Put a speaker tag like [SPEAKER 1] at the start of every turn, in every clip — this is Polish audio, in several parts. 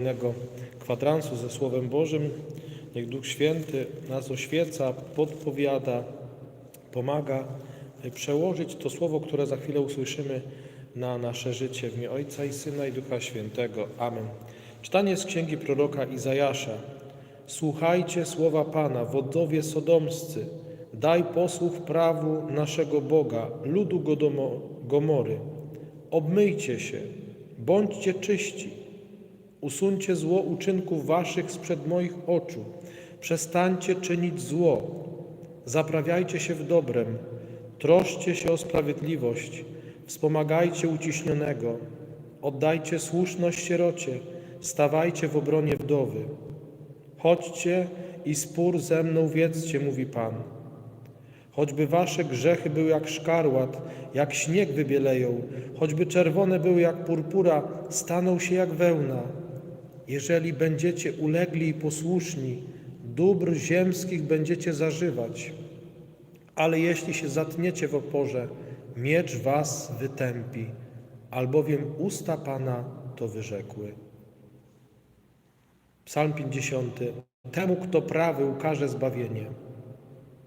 [SPEAKER 1] kolejnego kwadransu ze Słowem Bożym. Niech Duch Święty nas oświeca, podpowiada, pomaga przełożyć to słowo, które za chwilę usłyszymy na nasze życie. W imię Ojca i Syna i Ducha Świętego. Amen. Czytanie z księgi proroka Izajasza. Słuchajcie słowa Pana, wodzowie sodomscy. Daj posłuch prawu naszego Boga, ludu Godomo, Gomory. Obmyjcie się, bądźcie czyści. Usuńcie zło uczynków waszych sprzed moich oczu. Przestańcie czynić zło. Zaprawiajcie się w dobrem. Troszcie się o sprawiedliwość. Wspomagajcie uciśnionego. Oddajcie słuszność sierocie. Stawajcie w obronie wdowy. Chodźcie i spór ze mną wiedzcie, mówi Pan. Choćby wasze grzechy były jak szkarłat, jak śnieg wybieleją, choćby czerwone były jak purpura, staną się jak wełna. Jeżeli będziecie ulegli i posłuszni, dóbr ziemskich będziecie zażywać. Ale jeśli się zatniecie w oporze, miecz was wytępi, albowiem usta Pana to wyrzekły. Psalm 50. Temu, kto prawy, ukaże zbawienie.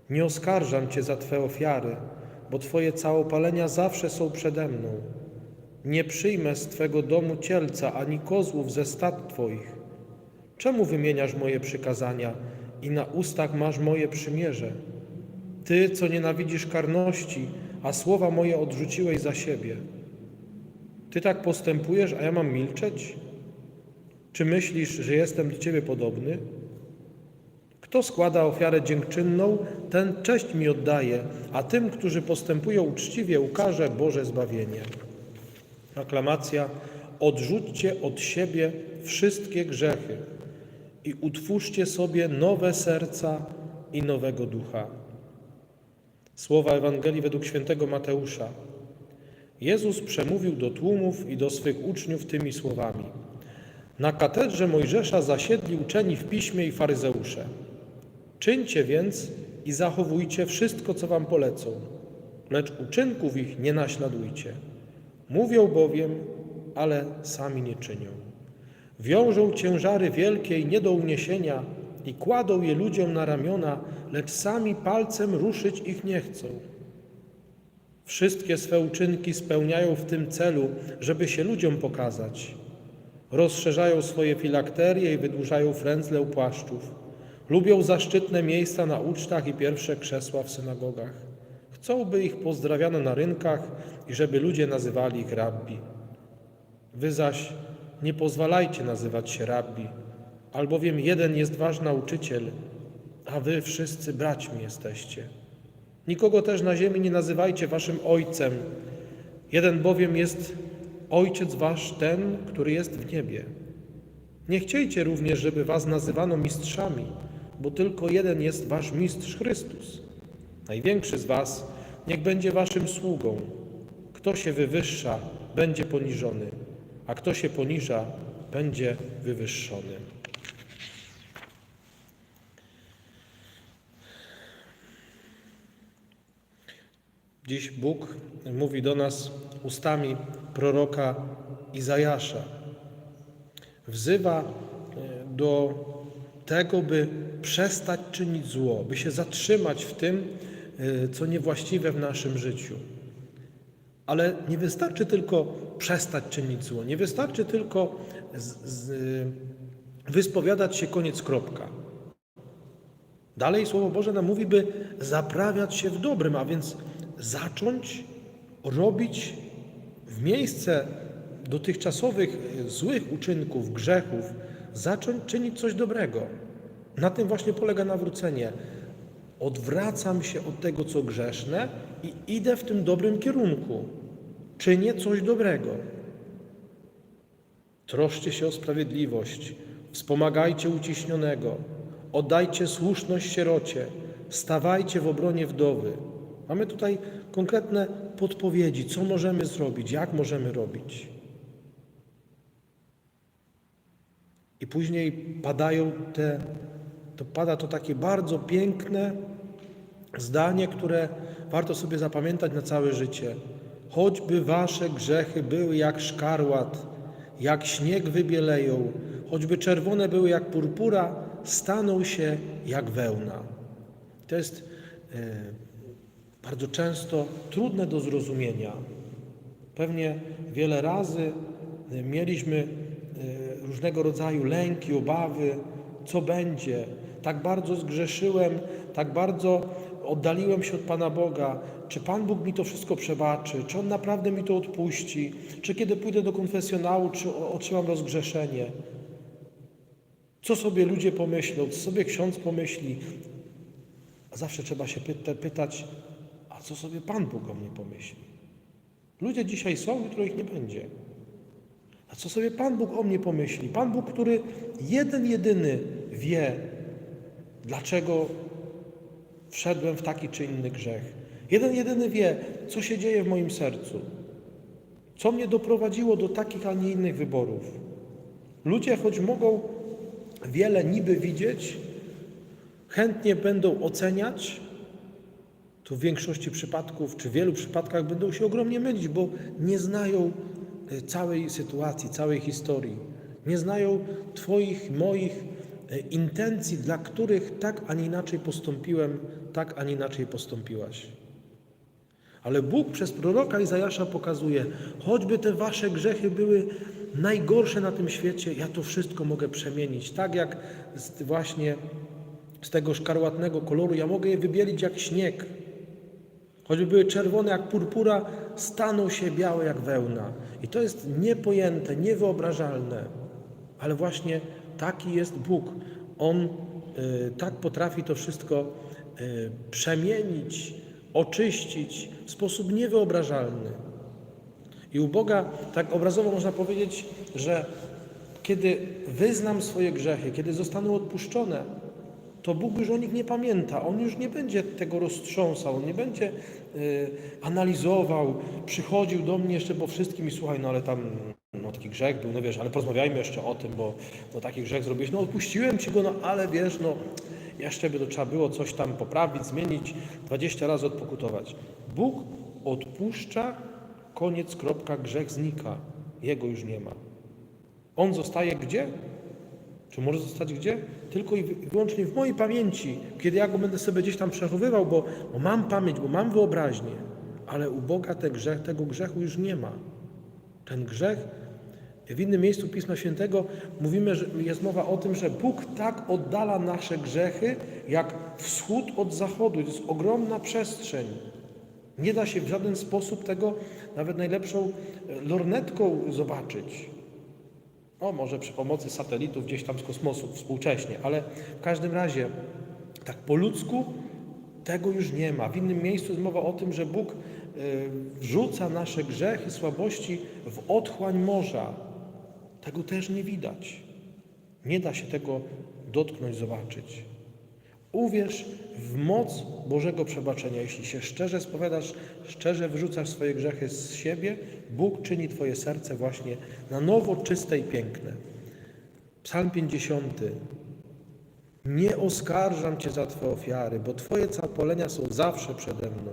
[SPEAKER 1] Nie oskarżam Cię za Twe ofiary, bo Twoje całopalenia zawsze są przede mną. Nie przyjmę z Twego domu cielca ani kozłów ze stad Twoich. Czemu wymieniasz moje przykazania i na ustach masz moje przymierze? Ty, co nienawidzisz karności, a słowa moje odrzuciłeś za siebie. Ty tak postępujesz, a ja mam milczeć? Czy myślisz, że jestem do Ciebie podobny? Kto składa ofiarę dziękczynną, ten cześć mi oddaje, a tym, którzy postępują uczciwie, ukaże Boże zbawienie. Aklamacja: Odrzućcie od siebie wszystkie grzechy i utwórzcie sobie nowe serca i nowego ducha. Słowa Ewangelii według świętego Mateusza. Jezus przemówił do tłumów i do swych uczniów tymi słowami. Na katedrze Mojżesza zasiedli uczeni w piśmie i faryzeusze. Czyńcie więc i zachowujcie wszystko, co wam polecą, lecz uczynków ich nie naśladujcie. Mówią bowiem, ale sami nie czynią. Wiążą ciężary wielkie i nie do uniesienia i kładą je ludziom na ramiona, lecz sami palcem ruszyć ich nie chcą. Wszystkie swe uczynki spełniają w tym celu, żeby się ludziom pokazać. Rozszerzają swoje filakterie i wydłużają frędzle u płaszczów. Lubią zaszczytne miejsca na ucztach i pierwsze krzesła w synagogach. Chcą, by ich pozdrawiano na rynkach i żeby ludzie nazywali ich rabbi. Wy zaś nie pozwalajcie nazywać się rabbi, albowiem jeden jest wasz nauczyciel, a wy wszyscy braćmi jesteście. Nikogo też na ziemi nie nazywajcie waszym ojcem, jeden bowiem jest ojciec wasz, ten, który jest w niebie. Nie chciejcie również, żeby was nazywano mistrzami, bo tylko jeden jest wasz mistrz Chrystus. Największy z was niech będzie waszym sługą. Kto się wywyższa, będzie poniżony, a kto się poniża, będzie wywyższony. Dziś Bóg mówi do nas ustami proroka Izajasza. Wzywa e, do tego, by przestać czynić zło, by się zatrzymać w tym, co niewłaściwe w naszym życiu. Ale nie wystarczy tylko przestać czynić zło, nie wystarczy tylko z, z, wyspowiadać się koniec kropka. Dalej Słowo Boże nam mówi, by zaprawiać się w dobrym, a więc zacząć robić w miejsce dotychczasowych złych uczynków, grzechów, zacząć czynić coś dobrego. Na tym właśnie polega nawrócenie. Odwracam się od tego, co grzeszne i idę w tym dobrym kierunku. Czynię coś dobrego. Troszcie się o sprawiedliwość, wspomagajcie uciśnionego, oddajcie słuszność sierocie, stawajcie w obronie wdowy. Mamy tutaj konkretne podpowiedzi, co możemy zrobić, jak możemy robić. I później padają te, to pada to takie bardzo piękne zdanie, które warto sobie zapamiętać na całe życie. Choćby wasze grzechy były jak szkarłat, jak śnieg wybieleją, choćby czerwone były jak purpura, staną się jak wełna. To jest e, bardzo często trudne do zrozumienia. Pewnie wiele razy e, mieliśmy e, różnego rodzaju lęki, obawy, co będzie. Tak bardzo zgrzeszyłem, tak bardzo oddaliłem się od Pana Boga. Czy Pan Bóg mi to wszystko przebaczy? Czy On naprawdę mi to odpuści? Czy kiedy pójdę do konfesjonału, czy otrzymam rozgrzeszenie? Co sobie ludzie pomyślą? Co sobie ksiądz pomyśli? Zawsze trzeba się pyta, pytać, a co sobie Pan Bóg o mnie pomyśli? Ludzie dzisiaj są, jutro ich nie będzie. A co sobie Pan Bóg o mnie pomyśli? Pan Bóg, który jeden jedyny wie, dlaczego wszedłem w taki czy inny grzech. Jeden jedyny wie, co się dzieje w moim sercu. Co mnie doprowadziło do takich, a nie innych wyborów. Ludzie, choć mogą wiele niby widzieć, chętnie będą oceniać, to w większości przypadków, czy w wielu przypadkach będą się ogromnie mylić, bo nie znają e, całej sytuacji, całej historii. Nie znają Twoich, moich e, intencji, dla których tak, a nie inaczej postąpiłem, tak, a nie inaczej postąpiłaś. Ale Bóg przez proroka Izajasza pokazuje, choćby te wasze grzechy były najgorsze na tym świecie, ja to wszystko mogę przemienić. Tak jak z, właśnie z tego szkarłatnego koloru, ja mogę je wybielić jak śnieg. Choćby były czerwone jak purpura, staną się białe jak wełna. I to jest niepojęte, niewyobrażalne. Ale właśnie taki jest Bóg. On y, tak potrafi to wszystko przemienić, oczyścić w sposób niewyobrażalny. I u Boga tak obrazowo można powiedzieć, że kiedy wyznam swoje grzechy, kiedy zostaną odpuszczone, to Bóg już o nich nie pamięta. On już nie będzie tego roztrząsał, on nie będzie y, analizował, przychodził do mnie jeszcze po wszystkim i słuchaj, no ale tam no, taki grzech był, no wiesz, ale porozmawiajmy jeszcze o tym, bo no, taki grzech zrobiłeś. No odpuściłem ci go, no ale wiesz, no jeszcze by to trzeba było coś tam poprawić, zmienić, 20 razy odpokutować. Bóg odpuszcza, koniec, kropka, grzech znika. Jego już nie ma. On zostaje gdzie? Czy może zostać gdzie? Tylko i wy- wyłącznie w mojej pamięci, kiedy ja go będę sobie gdzieś tam przechowywał, bo, bo mam pamięć, bo mam wyobraźnię. Ale u Boga te grzech, tego grzechu już nie ma. Ten grzech, w innym miejscu Pisma Świętego mówimy, że jest mowa o tym, że Bóg tak oddala nasze grzechy, jak wschód od zachodu. To jest ogromna przestrzeń. Nie da się w żaden sposób tego nawet najlepszą e, lornetką zobaczyć. O, może przy pomocy satelitów gdzieś tam z kosmosu współcześnie, ale w każdym razie, tak po ludzku, tego już nie ma. W innym miejscu jest mowa o tym, że Bóg y, wrzuca nasze grzechy, słabości w otchłań morza. Tego też nie widać. Nie da się tego dotknąć, zobaczyć. Uwierz w moc Bożego przebaczenia. Jeśli się szczerze spowiadasz, szczerze wyrzucasz swoje grzechy z siebie, Bóg czyni Twoje serce właśnie na nowo czyste i piękne. Psalm 50. Nie oskarżam Cię za Twoje ofiary, bo Twoje zapolenia są zawsze przede mną.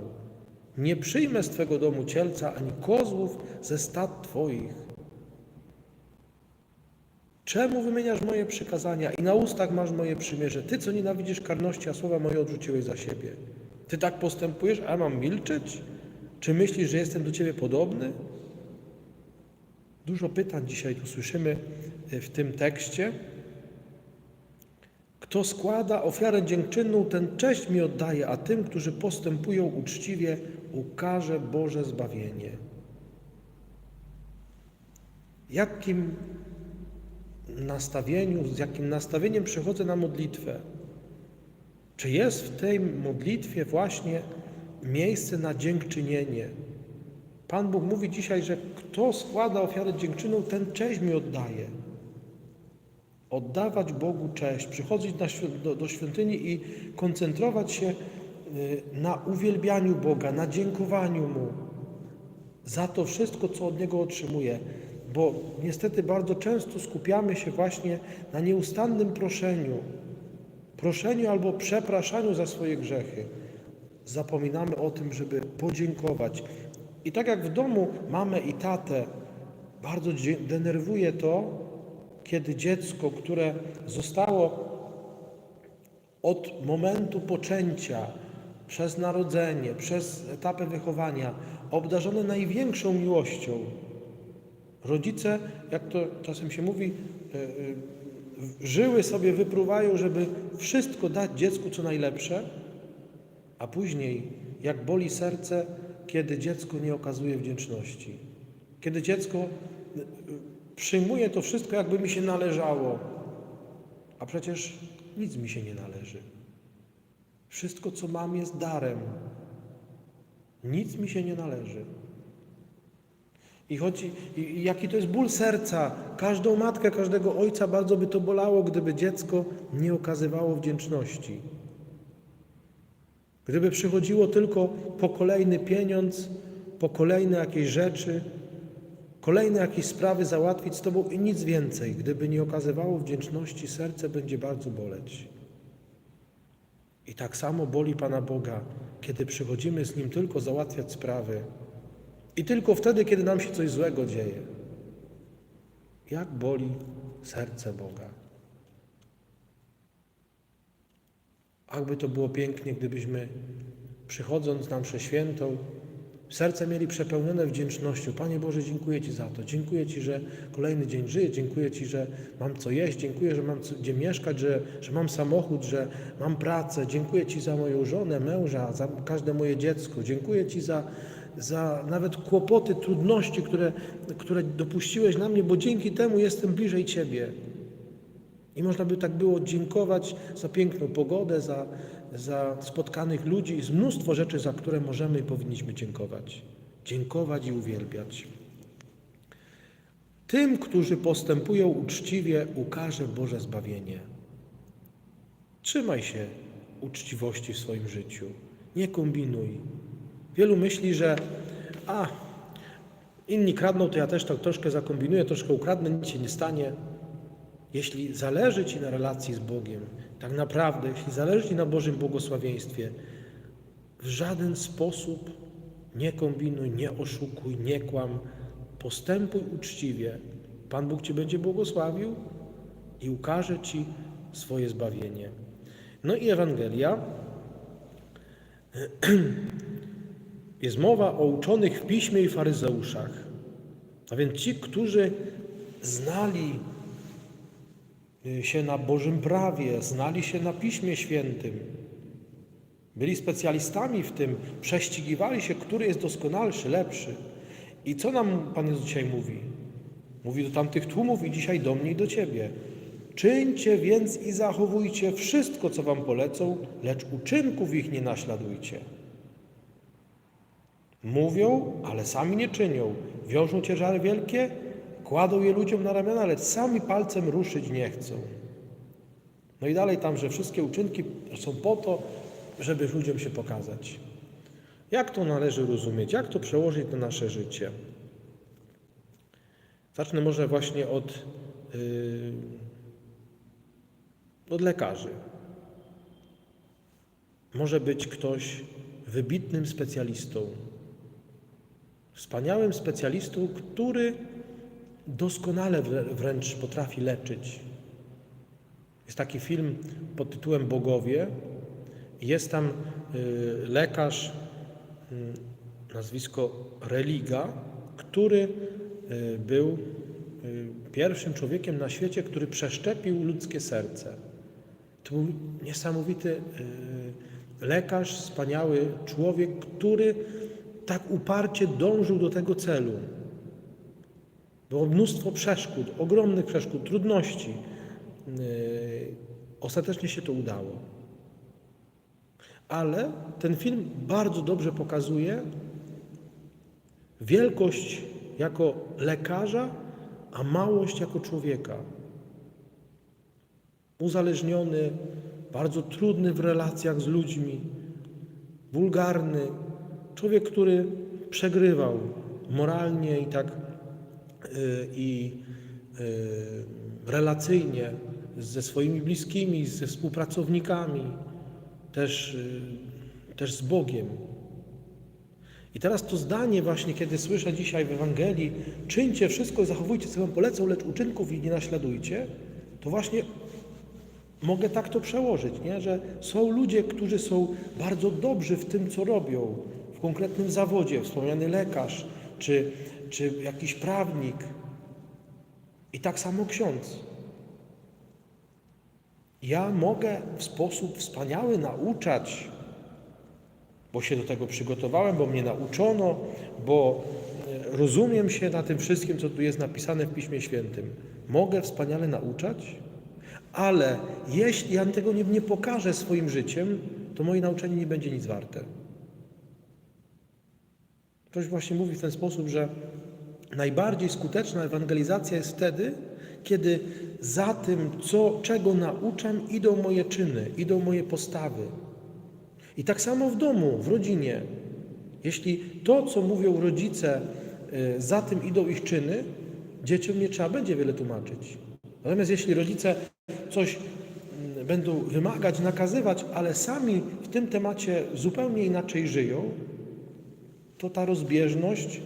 [SPEAKER 1] Nie przyjmę z Twego domu cielca ani kozłów ze stad Twoich. Czemu wymieniasz moje przykazania i na ustach masz moje przymierze? Ty, co nienawidzisz karności, a słowa moje odrzuciłeś za siebie. Ty tak postępujesz, a ja mam milczeć? Czy myślisz, że jestem do Ciebie podobny? Dużo pytań dzisiaj tu słyszymy y, w tym tekście. Kto składa ofiarę dziękczynną, ten cześć mi oddaje, a tym, którzy postępują uczciwie, ukaże Boże zbawienie. Jakim nastawieniu, z jakim nastawieniem przychodzę na modlitwę? Czy jest w tej modlitwie właśnie miejsce na dziękczynienie? Pan Bóg mówi dzisiaj, że kto składa ofiarę dziękczynną, ten cześć mi oddaje. Oddawać Bogu cześć, przychodzić do świątyni i koncentrować się y, na uwielbianiu Boga, na dziękowaniu Mu za to wszystko, co od Niego otrzymuję. Bo niestety bardzo często skupiamy się właśnie na nieustannym proszeniu. Proszeniu albo przepraszaniu za swoje grzechy. Zapominamy o tym, żeby podziękować. I tak jak w domu mamę i tatę bardzo denerwuje to, kiedy dziecko, które zostało od momentu poczęcia, przez narodzenie, przez etapy wychowania, obdarzone największą miłością, rodzice, jak to czasem się mówi, e, e, żyły sobie wypruwają, żeby wszystko dać dziecku co najlepsze, a później, jak boli serce, kiedy dziecko nie okazuje wdzięczności. Kiedy dziecko e, przyjmuje to wszystko, jakby mi się należało, a przecież nic mi się nie należy. Wszystko, co mam, jest darem. Nic mi się nie należy. I chodzi, i, jaki to jest ból serca. Każdą matkę, każdego ojca bardzo by to bolało, gdyby dziecko nie okazywało wdzięczności. Gdyby przychodziło tylko po kolejny pieniądz, po kolejne jakieś rzeczy, kolejne jakieś sprawy załatwić z Tobą i nic więcej. Gdyby nie okazywało wdzięczności, serce będzie bardzo boleć. I tak samo boli Pana Boga, kiedy przychodzimy z Nim tylko załatwiać sprawy i tylko wtedy, kiedy nam się coś złego dzieje. Jak boli serce Boga. Akby to było pięknie, gdybyśmy przychodząc na mszę świętą, serce mieli przepełnione wdzięcznością. Panie Boże, dziękuję Ci za to. Dziękuję Ci, że kolejny dzień żyję. Dziękuję Ci, że mam co jeść. Dziękuję, że mam co, gdzie mieszkać, że, że mam samochód, że mam pracę. Dziękuję Ci za moją żonę, męża, za każde moje dziecko. Dziękuję Ci za, za nawet kłopoty, trudności, które, które dopuściłeś na mnie, bo dzięki temu jestem bliżej Ciebie. I można by tak było dziękować za piękną pogodę, za, za spotkanych ludzi z mnóstwo rzeczy, za które możemy i powinniśmy dziękować. Dziękować i uwielbiać. Tym, którzy postępują uczciwie, ukaże Boże zbawienie. Trzymaj się uczciwości w swoim życiu. Nie kombinuj. Wielu myśli, że a, inni kradną, to ja też tak troszkę zakombinuję, troszkę ukradnę, nic się nie stanie. Jeśli zależy Ci na relacji z Bogiem, tak naprawdę, jeśli zależy Ci na Bożym błogosławieństwie, w żaden sposób nie kombinuj, nie oszukuj, nie kłam, postępuj uczciwie. Pan Bóg Cię będzie błogosławił i ukaże Ci swoje zbawienie. No i Ewangelia. Jest mowa o uczonych w piśmie i faryzeuszach. A więc ci, którzy znali się na Bożym prawie, znali się na Piśmie Świętym, byli specjalistami w tym, prześcigiwali się, który jest doskonalszy, lepszy. I co nam Pan Jezus dzisiaj mówi? Mówi do tamtych tłumów i dzisiaj do mnie i do Ciebie. Czyńcie więc i zachowujcie wszystko, co Wam polecą, lecz uczynków ich nie naśladujcie. Mówią, ale sami nie czynią. Wiążą ciężary wielkie, kładą je ludziom na ramiona, lecz sami palcem ruszyć nie chcą. No i dalej tam, że wszystkie uczynki są po to, żeby ludziom się pokazać. Jak to należy rozumieć? Jak to przełożyć na nasze życie? Zacznę może właśnie od, yy, od lekarzy. Może być ktoś wybitnym specjalistą, wspaniałym specjalistą, który doskonale wręcz potrafi leczyć. Jest taki film pod tytułem Bogowie. Jest tam y, lekarz, y, nazwisko Religa, który y, był pierwszym człowiekiem na świecie, który przeszczepił ludzkie serce. To był niesamowity lekarz, wspaniały człowiek, który tak uparcie dążył do tego celu. Było mnóstwo przeszkód, ogromnych przeszkód, trudności. Yy, ostatecznie się to udało. Ale ten film bardzo dobrze pokazuje wielkość jako lekarza, a małość jako człowieka. Uzależniony, bardzo trudny w relacjach z ludźmi, wulgarny, człowiek, który przegrywał moralnie i tak i y, relacyjnie ze swoimi bliskimi, ze współpracownikami, też, y, też z Bogiem. I teraz to zdanie właśnie, kiedy słyszę dzisiaj w Ewangelii, czyńcie wszystko, zachowujcie, co wam polecą, lecz uczynków ich nie naśladujcie, to właśnie mogę tak to przełożyć, nie? że są ludzie, którzy są bardzo dobrzy w tym, co robią, konkretnym zawodzie, wspomniany lekarz, czy, czy jakiś prawnik. I tak samo ksiądz. Ja mogę w sposób wspaniały nauczać, bo się do tego przygotowałem, bo mnie nauczono, bo e, rozumiem się na tym wszystkim, co tu jest napisane w Piśmie Świętym. Mogę wspaniale nauczać, ale jeśli ja tego nie, nie pokażę swoim życiem, to moje nauczanie nie będzie nic warte. Ktoś właśnie mówi w ten sposób, że najbardziej skuteczna ewangelizacja jest wtedy, kiedy za tym, co, czego nauczam, idą moje czyny, idą moje postawy. I tak samo w domu, w rodzinie. Jeśli to, co mówią rodzice, y, za tym idą ich czyny, dzieciom nie trzeba będzie wiele tłumaczyć. Natomiast jeśli rodzice coś mm, będą wymagać, nakazywać, ale sami w tym temacie zupełnie inaczej żyją, to ta rozbieżność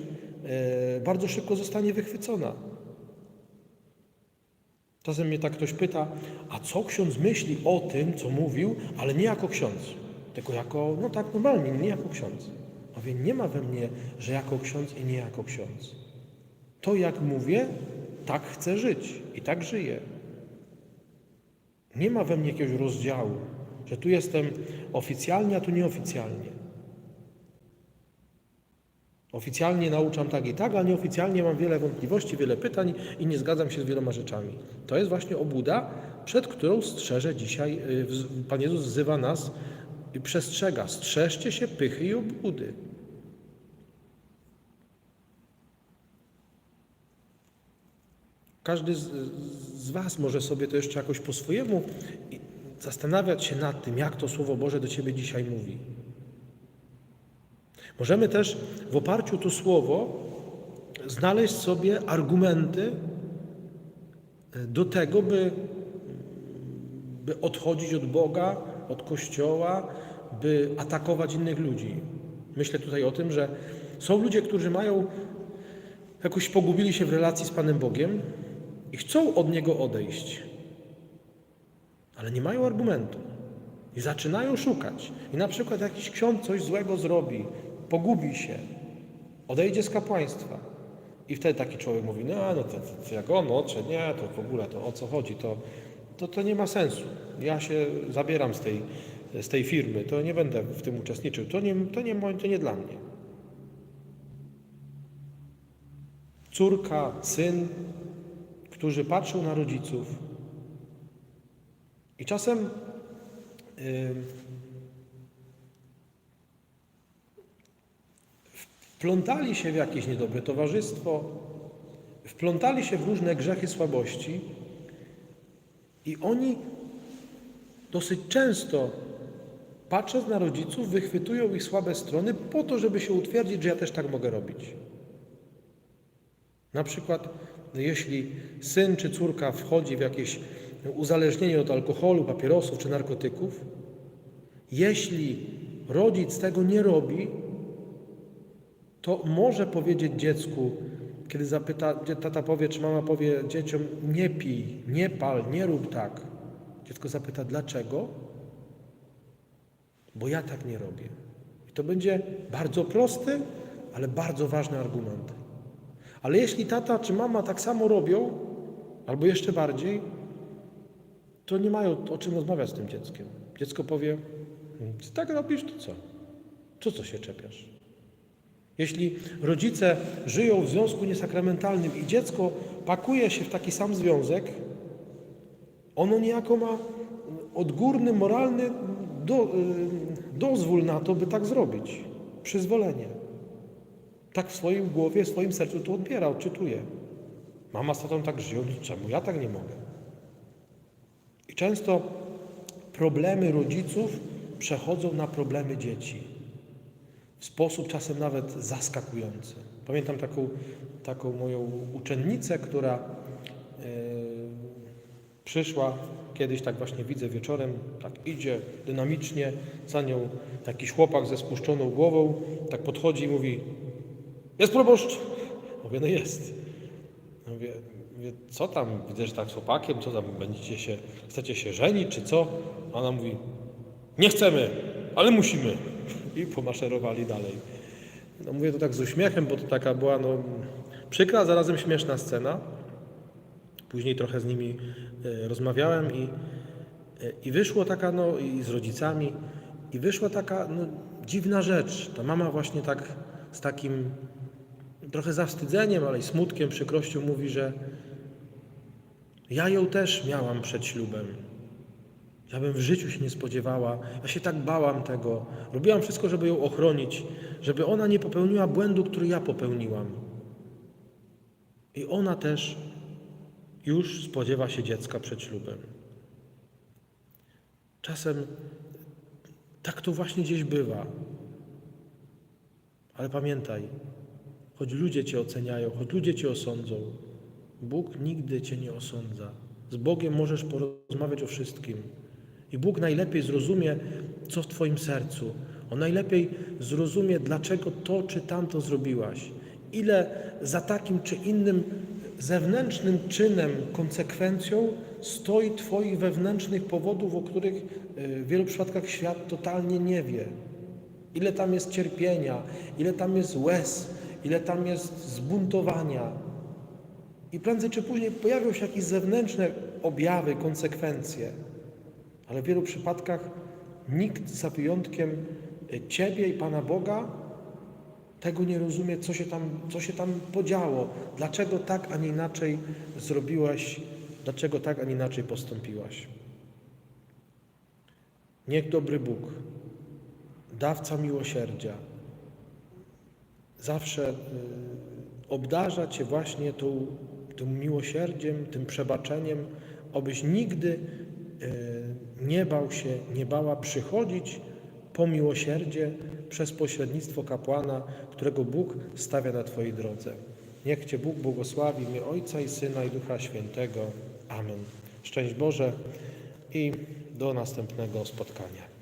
[SPEAKER 1] e, bardzo szybko zostanie wychwycona. Czasem mnie tak ktoś pyta, a co ksiądz myśli o tym, co mówił, ale nie jako ksiądz, tylko jako, no tak normalnie, nie jako ksiądz. Mówię, nie ma we mnie, że jako ksiądz i nie jako ksiądz. To jak mówię, tak chcę żyć i tak żyję. Nie ma we mnie jakiegoś rozdziału, że tu jestem oficjalnie, a tu nieoficjalnie. Oficjalnie nauczam tak i tak, a nieoficjalnie mam wiele wątpliwości, wiele pytań i nie zgadzam się z wieloma rzeczami. To jest właśnie obłuda, przed którą strzeże dzisiaj, y, Pan Jezus wzywa nas i przestrzega. Strzeżcie się pychy i obłudy. Każdy z, z Was może sobie to jeszcze jakoś po swojemu zastanawiać się nad tym, jak to Słowo Boże do Ciebie dzisiaj mówi. Możemy też w oparciu o to Słowo znaleźć sobie argumenty e, do tego, by, by odchodzić od Boga, od Kościoła, by atakować innych ludzi. Myślę tutaj o tym, że są ludzie, którzy mają jakoś pogubili się w relacji z Panem Bogiem i chcą od Niego odejść, ale nie mają argumentu. I zaczynają szukać. I na przykład jakiś ksiądz coś złego zrobi, pogubi się, odejdzie z kapłaństwa. I wtedy taki człowiek mówi, no, no to, to, jak on odszedł, nie, to w ogóle to o co chodzi, to, to, to nie ma sensu. Ja się zabieram z tej, z tej firmy, to nie będę w tym uczestniczył, to nie, to nie, to nie dla mnie. Córka, syn, którzy patrzą na rodziców i czasem yy, wplątali się w jakieś niedobre towarzystwo, wplątali się w różne grzechy, słabości i oni dosyć często, patrząc na rodziców, wychwytują ich słabe strony po to, żeby się utwierdzić, że ja też tak mogę robić. Na przykład, jeśli syn czy córka wchodzi w jakieś uzależnienie od alkoholu, papierosów czy narkotyków, jeśli rodzic tego nie robi, to może powiedzieć dziecku, kiedy zapyta, tata powie, czy mama powie dzieciom, nie pij, nie pal, nie rób tak. Dziecko zapyta, dlaczego? Bo ja tak nie robię. I to będzie bardzo prosty, ale bardzo ważny argument. Ale jeśli tata czy mama tak samo robią, albo jeszcze bardziej, to nie mają o czym rozmawiać z tym dzieckiem. Dziecko powie, ty tak robisz, to co? Co co się czepiasz? Jeśli rodzice żyją w związku niesakramentalnym i dziecko pakuje się w taki sam związek, ono niejako ma odgórny, moralny do, y, dozwól na to, by tak zrobić. Przyzwolenie. Tak w swoim głowie, w swoim sercu to odbiera, odczytuje. Mama z tatą tak żyją, czemu ja tak nie mogę? I często problemy rodziców przechodzą na problemy dzieci. Sposób czasem nawet zaskakujący. Pamiętam taką, taką moją uczennicę, która e, Przyszła, kiedyś tak właśnie widzę wieczorem, tak idzie dynamicznie, za nią jakiś chłopak ze spuszczoną głową, tak podchodzi i mówi, jest proboszcz? Mówię, no jest. Mówię, mówię, co tam, widzę, że tak z chłopakiem, co tam, będziecie się, chcecie się żenić, czy co? A ona mówi, nie chcemy, ale musimy. I pomaszerowali dalej. No mówię to tak z uśmiechem, bo to taka była no, przykra, a zarazem śmieszna scena. Później trochę z nimi e, rozmawiałem i, e, i wyszło taka, no i z rodzicami, i wyszła taka no, dziwna rzecz. Ta mama właśnie tak z takim trochę zawstydzeniem, ale i smutkiem, przykrością mówi, że ja ją też miałam przed ślubem. Ja bym w życiu się nie spodziewała. Ja się tak bałam tego. Robiłam wszystko, żeby ją ochronić, żeby ona nie popełniła błędu, który ja popełniłam. I ona też już spodziewa się dziecka przed ślubem. Czasem tak to właśnie gdzieś bywa. Ale pamiętaj, choć ludzie cię oceniają, choć ludzie cię osądzą, Bóg nigdy cię nie osądza. Z Bogiem możesz porozmawiać o wszystkim. I Bóg najlepiej zrozumie, co w Twoim sercu. On najlepiej zrozumie, dlaczego to czy tamto zrobiłaś. Ile za takim czy innym zewnętrznym czynem, konsekwencją stoi Twoich wewnętrznych powodów, o których y, w wielu przypadkach świat totalnie nie wie. Ile tam jest cierpienia, ile tam jest łez, ile tam jest zbuntowania. I prędzej czy później pojawią się jakieś zewnętrzne objawy, konsekwencje. Ale w wielu przypadkach nikt za wyjątkiem y, Ciebie i Pana Boga tego nie rozumie, co się tam, co się tam podziało, dlaczego tak, a nie inaczej zrobiłaś, dlaczego tak, a nie inaczej postąpiłaś. Niech dobry Bóg, dawca miłosierdzia, zawsze y, obdarza Cię właśnie tą, tym miłosierdziem, tym przebaczeniem, abyś nigdy nie bał się, nie bała przychodzić po miłosierdzie przez pośrednictwo kapłana, którego Bóg stawia na Twojej drodze. Niech Cię Bóg błogosławi imię Ojca i Syna i Ducha Świętego. Amen. Szczęść Boże i do następnego spotkania.